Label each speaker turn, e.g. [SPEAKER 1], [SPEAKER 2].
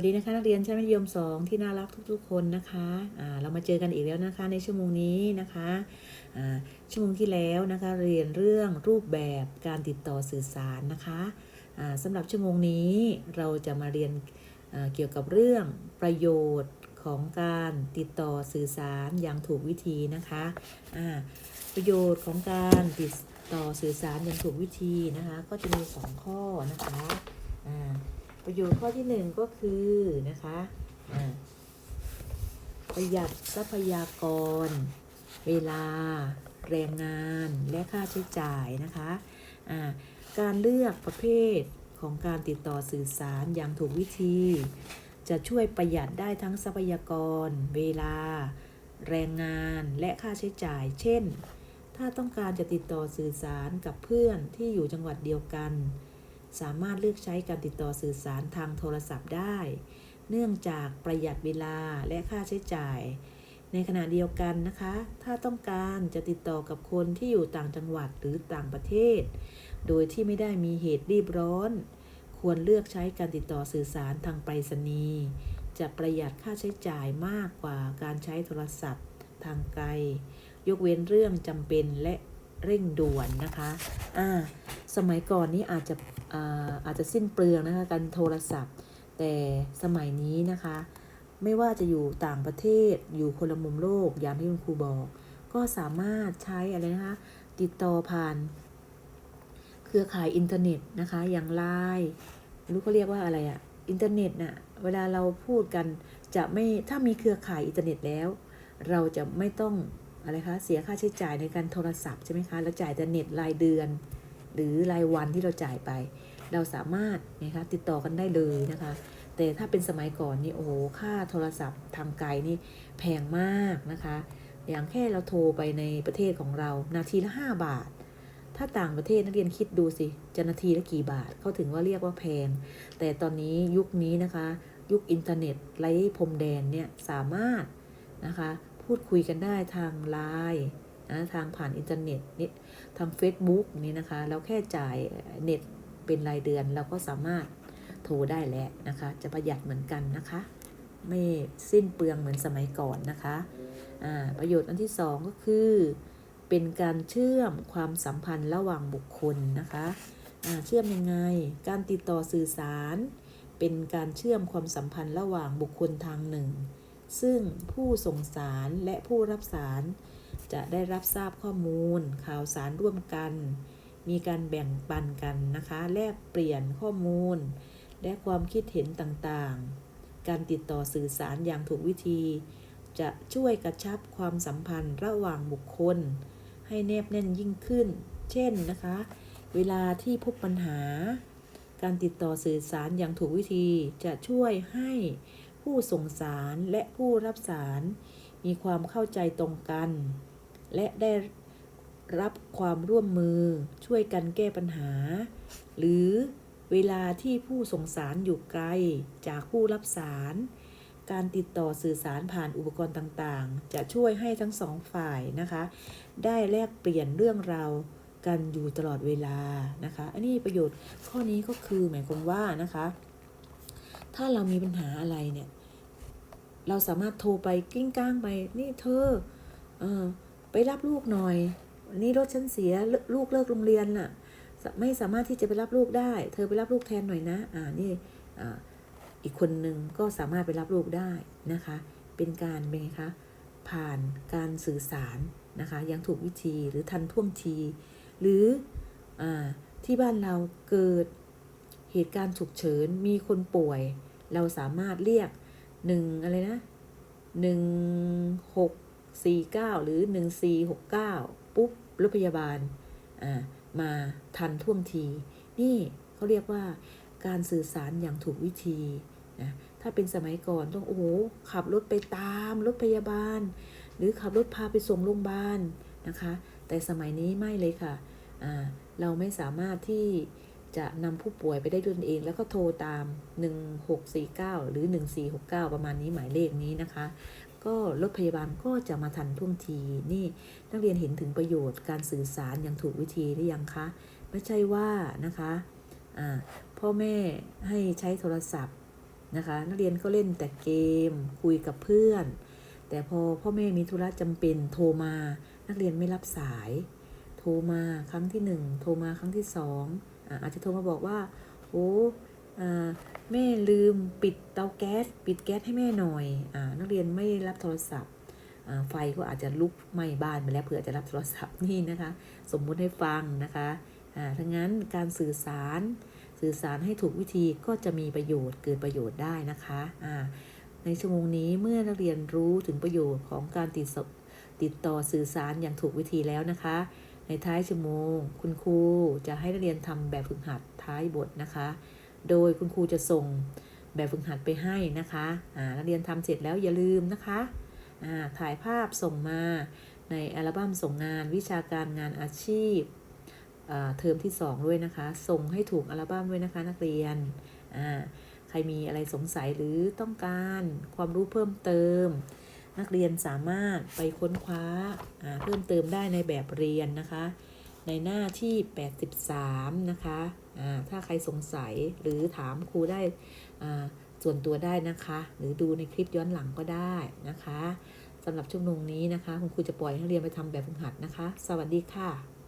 [SPEAKER 1] วัสดีนะคะนักเรียนชั้นมัธยมสองที่น่ารักทุกๆคนนะคะอ่าเรามาเจอกันอีกแล้วนะคะในชั่วโมงนี้นะคะอ่าชั่วโมงที่แล้วนะคะเรียนเรื่องรูปแบบการติดต่อสื่อสารนะคะอ่าสำหรับชั่วโมงนี้เราจะมาเรียนเกี่ยวกับเรื่องประโยชน์ของการติดต่อสื่อสารอย่างถูกวิธีนะคะอ่าประโยชน์ของการติดต่อสื่อสารอย่างถูกวิธีนะคะก็จะมีสองข้อนะคะอ่า ประโยชน์ข้อที่หนึ่งก็คือนะคะประหยัดทรัพยากร เวลา แรงงานและค่าใช้จ่ายนะคะอ่าการเลือกประเภทของการติดต่อสื่อสารอย่างถูกวิธี จะช่วยประหยัดได้ทั้งทรัพยากร เวลา แรงงานและค่าใช้จ่าย เช่น ถ้าต้องการจะติดต่อสื่อสารกับเพื่อนที่อยู่จังหวัดเดียวกัน สามารถเลือกใช้การติดต่อสื่อสารทางโทรศัพท์ได้ เนื่องจากประหยัดเวลาและค่าใช้จ่าย ในขณะเดียวกันนะคะ ถ้าต้องการจะติดต่อกับคนที่อยู่ต่างจังหวัดหรือต่างประเทศ โดยที่ไม่ได้มีเหตุรีบร้อน ควรเลือกใช้การติดต่อสื่อสารทางไปรษณีย์จะประหยัดค่าใช้จ่ายมากกว่าการใช้โทรศัพท์ทางไกล ยกเว้นเรื่องจำเป็นและ เร่งด่วนนะคะอ่าสมัยก่อนนี้อาจจะอาอาจจะสิ้นเปลืองนะคะการโทรศัพท์ แต่สมัยนี้นะคะ ไม่ว่าจะอยู่ต่างประเทศอยู่คนละมุมโลกอย่างที่คุณครูบอก ก็สามารถใช้อะไรนะคะติดต่อผ่าน เครือข่ายอินเทอร์เน็ตนะคะอย่างไลน์รู้เขาเรียกว่าอะไรอะอินเทอร์เน็ตน่ะเวลาเราพูดกันจะไม่ถ้ามีเครือข่ายอินเทอร์เน็ตแล้ว เราจะไม่ต้อง อะไรคะเสียค่าใช้จ่ายในการโทรศัพท์ใช่ไหมคะเราจ่ายแต่เน็ตรายเดือน หรือรายวันที่เราจ่ายไป เราสามารถนะคะติดต่อกันได้เลยนะคะ แต่ถ้าเป็นสมัยก่อนนี่โอ้โหค่าโทรศัพท์ทางไกลนี่แพงมากนะคะ อย่างแค่เราโทรไปในประเทศของเรา นาทีละ 5 บาท ถ้าต่างประเทศนักเรียนคิดดูสิจะนาทีละกี่บาทเขาถึงว่าเรียกว่าแพง แต่ตอนนี้ยุคนี้นะคะ ยุคอินเทอร์เน็ตไร้พรมแดนเนี่ยสามารถนะคะ พูดคุยกันได้ทางไลน์นะทางผ่านอินเทอร์เน็ตนี่ทาง Facebook นี่นะคะ เราแค่จ่ายเน็ตเป็นรายเดือน เราก็สามารถโทรได้แล้วนะคะ จะประหยัดเหมือนกันนะคะ ไม่สิ้นเปลืองเหมือนสมัยก่อนนะคะประโยชน์อันที่สองก็คือ เป็นการเชื่อมความสัมพันธ์ระหว่างบุคคลนะคะเชื่อมยังไง การติดต่อสื่อสาร เป็นการเชื่อมความสัมพันธ์ระหว่างบุคคลทางหนึ่ง ซึ่งผู้ส่งสารและผู้รับสารจะได้รับทราบข้อมูล ข่าวสารร่วมกัน มีการแบ่งปันกันนะคะ แลกเปลี่ยนข้อมูล และความคิดเห็นต่างๆ การติดต่อสื่อสารอย่างถูกวิธี จะช่วยกระชับความสัมพันธ์ระหว่างบุคคล ให้แนบแน่นยิ่งขึ้น เช่นนะคะ เวลาที่พบปัญหา การติดต่อสื่อสารอย่างถูกวิธีจะช่วยให้ ผู้ส่งสารและผู้รับสาร มีความเข้าใจตรงกัน และได้รับความร่วมมือช่วยกันแก้ปัญหา หรือเวลาที่ผู้ส่งสารอยู่ไกลจากผู้รับสาร การติดต่อสื่อสารผ่านอุปกรณ์ต่างๆ จะช่วยให้ทั้งสองฝ่ายนะคะ ได้แลกเปลี่ยนเรื่องราวกันอยู่ตลอดเวลานะคะ อันนี้ประโยชน์ข้อนี้ก็คือหมายความว่านะคะ ถ้าเรามีปัญหาอะไรเนี่ย เราสามารถโทรไปกิ้งก้างไป นี่เธอเออไปรับลูกหน่อยนนี้รถฉันเสียลูกเลิกโรงเรียนน่ะ ไม่สามารถที่จะไปรับลูกได้ เธอไปรับลูกแทนหน่อยนะ อ่านี่อ่าอีกคนหนึ่งก็สามารถไปรับลูกได้นะคะ เป็นการเป็นไงคะ ผ่านการสื่อสารนะคะ ยังถูกวิธีหรือทันท่วงที หรืออาที่บ้านเราเกิด เหตุการณ์ฉุกเฉินมีคนป่วย เราสามารถเรียกหนึ่งอะไรนะหนึ่งหกสี่เก้าหรือหนึ่งสี่หกเก้าปุ๊บรถพยาบาลอ่ามาทันท่วงที นี่เขาเรียกว่าการสื่อสารอย่างถูกวิธีนะถ้าเป็นสมัยก่อนต้องโอ้โหขับรถไปตามรถพยาบาล หรือขับรถพาไปส่งโรงพยาบาลนะคะ แต่สมัยนี้ไม่เลยค่ะอ่าเราไม่สามารถที่ จะนำผู้ป่วยไปได้ด้วยตนเอง แล้วก็โทรตาม 1649 หรือ 1469 ประมาณนี้หมายเลขนี้นะคะ ก็รถพยาบาลก็จะมาทันท่วงที นี่นักเรียนเห็นถึงประโยชน์การสื่อสารอย่างถูกวิธีหรือยังคะ ไม่ใช่ว่านะคะพ่อแม่ให้ใช้โทรศัพท์นะคะนักเรียนก็เล่นแต่เกม คุยกับเพื่อน แต่พอพ่อแม่มีธุระจำเป็นโทรมา นักเรียนไม่รับสาย โทรมาครั้งที่หนึ่งโทรมาครั้งที่ส อาจจะโทรมาบอกว่าโอ้แม่ลืมปิดเตาแก๊ส ปิดแก๊สให้แม่หน่อยอนักเรียนไม่รับโทรศัพท์ไฟก็อาจจะลุกไหม้บ้านไปแล้วเผื่อจะรับโทรศัพท์นี่นะคะ สมมุติให้ฟังนะคะอ่าทั้งนั้นการสื่อสารสื่อสารให้ถูกวิธีก็จะมีประโยชน์เกิดประโยชน์ได้นะคะในชั่วโมงนี้เมื่อนักเรียนรู้ถึงประโยชน์ของการติดติดต่อสื่อสารอย่างถูกวิธีแล้วนะคะ ในท้ายชั่วโมง คุณครูจะให้นักเรียนทำแบบฝึกหัดท้ายบทนะคะ โดยคุณครูจะส่งแบบฝึกหัดไปให้นะคะนักเรียนทำเสร็จแล้วอย่าลืมนะคะถ่ายภาพส่งมาในอัลบั้มส่งงานวิชาการงานอาชีพเทอมที่ 2 ด้วยนะคะ ส่งให้ถูกอัลบั้มด้วยนะคะนักเรียน ใครมีอะไรสงสัยหรือต้องการความรู้เพิ่มเติม นักเรียนสามารถไปค้นคว้าเพิ่มเติมได้ในแบบเรียนนะคะ ในหน้าที่ 83 นะคะถ้าใครสงสัยหรือถามครูได้ส่วนตัวได้นะคะ หรือดูในคลิปย้อนหลังก็ได้นะคะสำหรับชั่วโมงนี้นะคะ คุณครูจะปล่อยให้นักเรียนไปทำแบบฝึกหัดนะคะ สวัสดีค่ะ